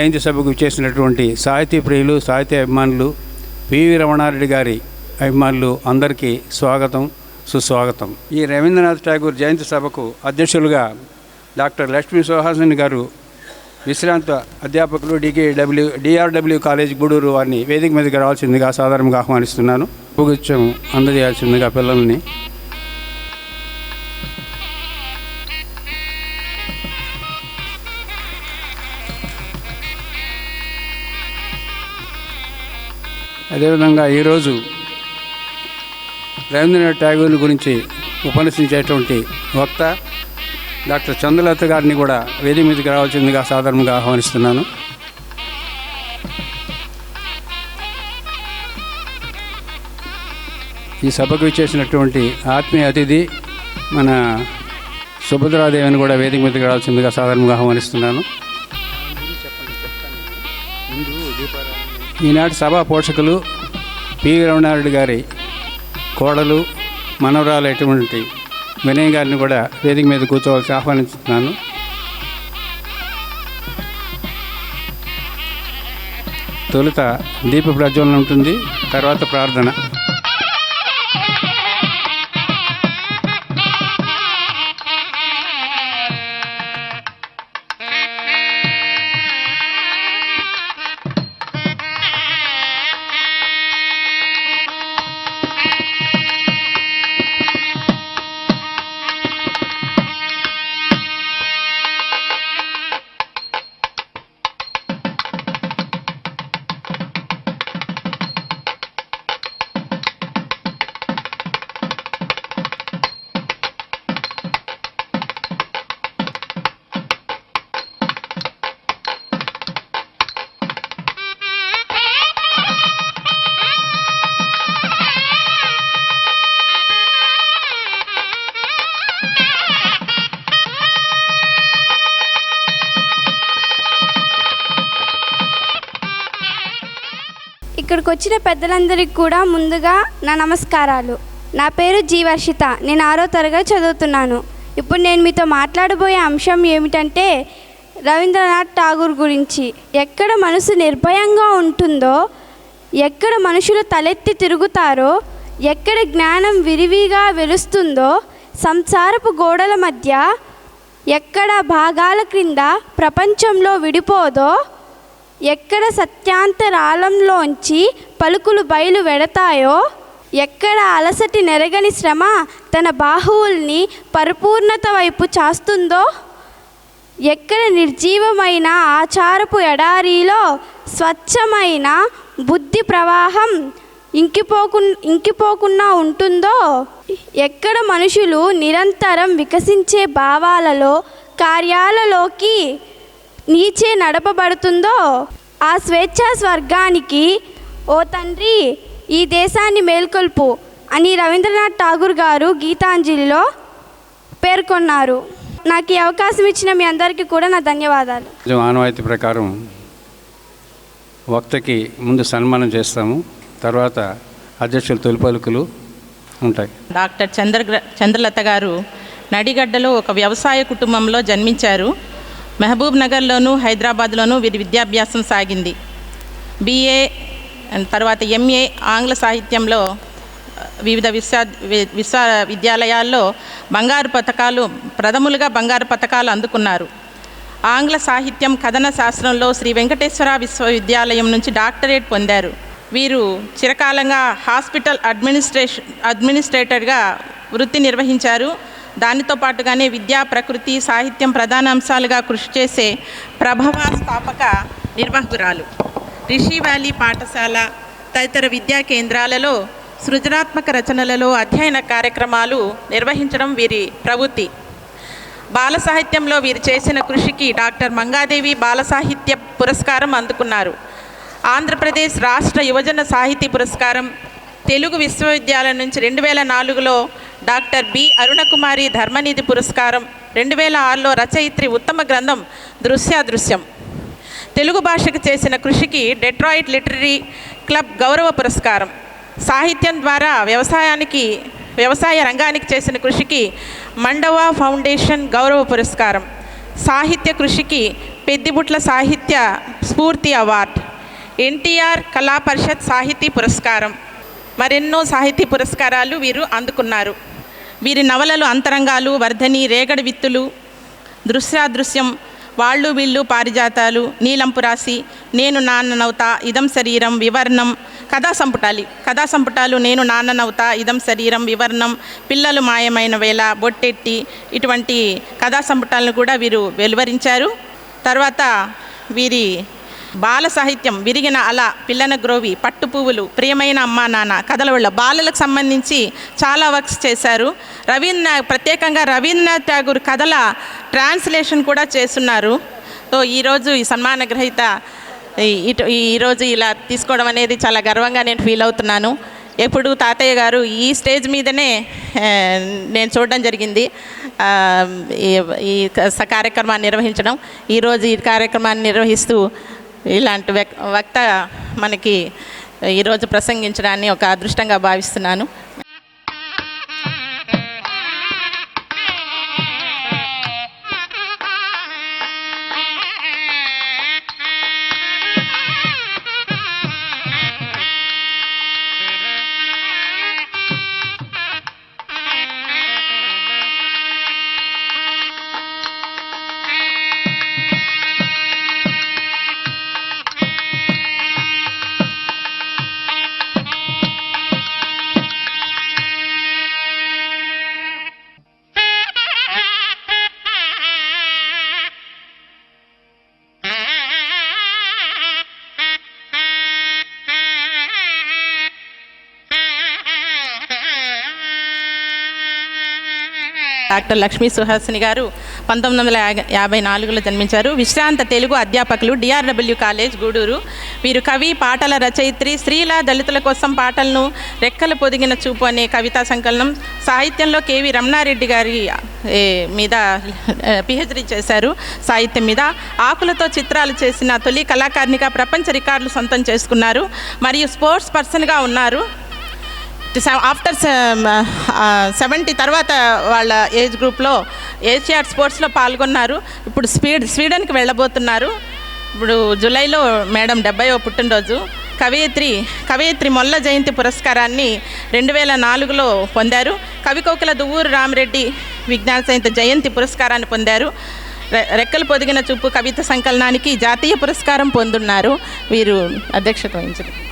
జయంతి సభకు చేసినటువంటి సాహితీ ప్రియులు సాహిత్య అభిమానులు పివి రమణారెడ్డి గారి అభిమానులు అందరికీ స్వాగతం సుస్వాగతం. ఈ రవీంద్రనాథ్ ఠాగూర్ జయంతి సభకు అధ్యక్షులుగా డాక్టర్ లక్ష్మీ సుహాసిని గారు విశ్రాంత అధ్యాపకులు డికేడబ్ల్యూ డిఆర్డబ్ల్యూ కాలేజ్ గూడూరు వారిని వేదిక మీదకి రావాల్సిందిగా సాధారణంగా ఆహ్వానిస్తున్నాను. పూగుచ్చం అందజేయాల్సిందిగా పిల్లల్ని అదేవిధంగా ఈరోజు రవీంద్రనాథ్ ఠాగూర్ గురించి ఉపన్యసించేటువంటి వక్త డాక్టర్ చంద్రలత గారిని కూడా వేది మీదకి రావాల్సిందిగా సాధారణంగా ఆహ్వానిస్తున్నాను. ఈ సభకు ఇచ్చేసినటువంటి ఆత్మీయ అతిథి మన సుభద్రాదేవిని కూడా వేదిక మీదకి రావాల్సిందిగా సాధారణంగా ఆహ్వానిస్తున్నాను. ఈనాటి సభా పోషకులు పి రమణారెడ్డి గారి కోడలు మనవరాలైనటువంటి వినయ్ గారిని కూడా వేదిక మీద కూర్చోవాల్సి ఆహ్వానిస్తున్నాను. తొలుత దీప ప్రజ్వలన ఉంటుంది తర్వాత ప్రార్థన. ఇక్కడికి వచ్చిన పెద్దలందరికీ కూడా ముందుగా నా నమస్కారాలు. నా పేరు జీవర్షిత. నేను ఆరో తరగతి చదువుతున్నాను. ఇప్పుడు నేను మీతో మాట్లాడబోయే అంశం ఏమిటంటే రవీంద్రనాథ్ ఠాగూర్ గురించి. ఎక్కడ మనసు నిర్భయంగా ఉంటుందో ఎక్కడ మనుషులు తలెత్తి తిరుగుతారో ఎక్కడ జ్ఞానం విరివిగా వెలుస్తుందో సంసారపు గోడల మధ్య ఎక్కడ భాగాల క్రింద ప్రపంచంలో విడిపోదో ఎక్కడ సత్యాంతరాళంలోంచి పలుకులు బయలు వెడతాయో ఎక్కడ అలసటి నెరగని శ్రమ తన బాహువుల్ని పరిపూర్ణత వైపు చాస్తుందో ఎక్కడ నిర్జీవమైన ఆచారపు ఎడారిలో స్వచ్ఛమైన బుద్ధి ప్రవాహం ఇంకిపోకు ఇంకిపోకుండా ఉంటుందో ఎక్కడ మనుషులు నిరంతరం వికసించే భావాలలో కార్యాలలోకి నీచే నడపబడుతుందో ఆ స్వేచ్ఛా స్వర్గానికి ఓ తండ్రి ఈ దేశాన్ని మేల్కొల్పు అని రవీంద్రనాథ్ ఠాగూర్ గారు గీతాంజలిలో పేర్కొన్నారు. నాకు ఈ అవకాశం ఇచ్చిన మీ అందరికీ కూడా నా ధన్యవాదాలు. ఆనవాయితీ ప్రకారం వక్తకి ముందు సన్మానం చేస్తాము. తర్వాత అధ్యక్షులు తొలి పలుకులు ఉంటాయి. డాక్టర్ చంద్ర చంద్రలత గారు నడిగడ్డలో ఒక వ్యవసాయ కుటుంబంలో జన్మించారు. మహబూబ్ నగర్లోను హైదరాబాద్లోనూ వీరి విద్యాభ్యాసం సాగింది. బిఏ అండ్ తర్వాత ఎంఏ ఆంగ్ల సాహిత్యంలో వివిధ విశ్వ వి- విద్యాలయాల్లో బంగారు పథకాలు ప్రథములుగా బంగారు పథకాలు అందుకున్నారు. ఆంగ్ల సాహిత్యం కథన శాస్త్రంలో శ్రీ వెంకటేశ్వర విశ్వవిద్యాలయం నుంచి డాక్టరేట్ పొందారు. వీరు చిరకాలంగా హాస్పిటల్ అడ్మినిస్ట్రేషన్ అడ్మినిస్ట్రేటర్గా వృత్తి నిర్వహించారు. దానితో పాటుగానే విద్యా ప్రకృతి సాహిత్యం ప్రధాన అంశాలుగా కృషి చేసే ప్రభవ స్థాపక నిర్వాహకురాలు. రిషి వ్యాలీ పాఠశాల తదితర విద్యా కేంద్రాలలో సృజనాత్మక రచనలలో అధ్యయన కార్యక్రమాలు నిర్వహించడం వీరి ప్రవృత్తి. బాల సాహిత్యంలో వీరు చేసిన కృషికి డాక్టర్ మంగాదేవి బాల సాహిత్య పురస్కారం అందుకున్నారు. ఆంధ్రప్రదేశ్ రాష్ట్ర యువజన సాహితీ పురస్కారం తెలుగు విశ్వవిద్యాలయం నుంచి రెండు వేల నాలుగులో డాక్టర్ బి అరుణకుమారి ధర్మనిధి పురస్కారం రెండు వేల ఆరులో రచయిత్రి ఉత్తమ గ్రంథం దృశ్యాదృశ్యం. తెలుగు భాషకు చేసిన కృషికి డెట్రాయిట్ లిటరీ క్లబ్ గౌరవ పురస్కారం. సాహిత్యం ద్వారా వ్యవసాయానికి వ్యవసాయ రంగానికి చేసిన కృషికి మండవా ఫౌండేషన్ గౌరవ పురస్కారం. సాహిత్య కృషికి పెద్దిబుట్ల సాహిత్య స్ఫూర్తి అవార్డ్. ఎన్టీఆర్ కళా పరిషత్ సాహితీ పురస్కారం. మరెన్నో సాహితీ పురస్కారాలు వీరు అందుకున్నారు. వీరి నవలలు అంతరంగాలు వర్ధని రేగడి విత్తులు దృశ్యాదృశ్యం వాళ్ళు వీళ్ళు పారిజాతాలు నీలంపు రాసి నేను నాన్ననవుతా ఇదం శరీరం వివర్ణం కథా సంపుటాలి. కథా సంపుటాలు నేను నాన్ననవుతా ఇదం శరీరం వివర్ణం పిల్లలు మాయమైన వేళ బొట్టెట్టి ఇటువంటి కథా సంపుటాలను కూడా వీరు వెలువరించారు. తర్వాత వీరి బాల సాహిత్యం విరిగిన అల పిల్లన గ్రోవి పట్టు పువ్వులు ప్రియమైన అమ్మా నాన్న కథల వల్ల బాలలకు సంబంధించి చాలా వర్క్స్ చేశారు. రవీంద్ర ప్రత్యేకంగా రవీంద్రనాథ్ ఠాగూర్ కథల ట్రాన్స్లేషన్ కూడా చేస్తున్నారు. సో ఈరోజు ఈ సన్మాన గ్రహీత ఈ- ఇటు ఈరోజు ఇలా తీసుకోవడం అనేది చాలా గర్వంగా నేను ఫీల్ అవుతున్నాను. ఎప్పుడు తాతయ్య గారు ఈ స్టేజ్ మీదనే నేను చూడడం జరిగింది. ఈ- ఈ కార్యక్రమాన్ని నిర్వహించడం. ఈరోజు ఈ కార్యక్రమాన్ని నిర్వహిస్తూ ఇలాంటి వ్యక్ వక్త మనకి ఈరోజు ప్రసంగించడాన్ని ఒక అదృష్టంగా భావిస్తున్నాను. డాక్టర్ లక్ష్మీ సుహాసిని గారు పంతొమ్మిది వందల యాభై నాలుగులో జన్మించారు. విశ్రాంత తెలుగు అధ్యాపకులు డిఆర్డబ్ల్యూ కాలేజ్ గూడూరు. వీరు కవి పాటల రచయిత్రి స్త్రీల దళితుల కోసం పాటలను రెక్కలు పొదిగిన చూపు అనే కవితా సంకలనం సాహిత్యంలో కేవి రమణారెడ్డి గారి మీద పిహెచ్డి చేశారు. సాహిత్యం మీద ఆకులతో చిత్రాలు చేసిన తొలి కళాకారిణిగా ప్రపంచ రికార్డులు సొంతం చేసుకున్నారు. మరియు స్పోర్ట్స్ పర్సన్గా ఉన్నారు. ఆఫ్టర్ సెవెంటీ తర్వాత వాళ్ళ ఏజ్ గ్రూప్లో ఏషియాడ్ స్పోర్ట్స్లో పాల్గొన్నారు. ఇప్పుడు స్పీడ్ స్వీడన్కి వెళ్ళబోతున్నారు. ఇప్పుడు జూలైలో మేడం డెబ్బైవ పుట్టినరోజు. కవయిత్రి కవయిత్రి మొల్ల జయంతి పురస్కారాన్ని రెండు వేల నాలుగులో పొందారు. కవికోకిల దువ్వూరు రామిరెడ్డి విజ్ఞాన సహిత జయంతి పురస్కారాన్ని పొందారు. రె- రెక్కలు పొదిగిన చూపు కవిత సంకలనానికి జాతీయ పురస్కారం పొందున్నారు. వీరు అధ్యక్షత వహించారు.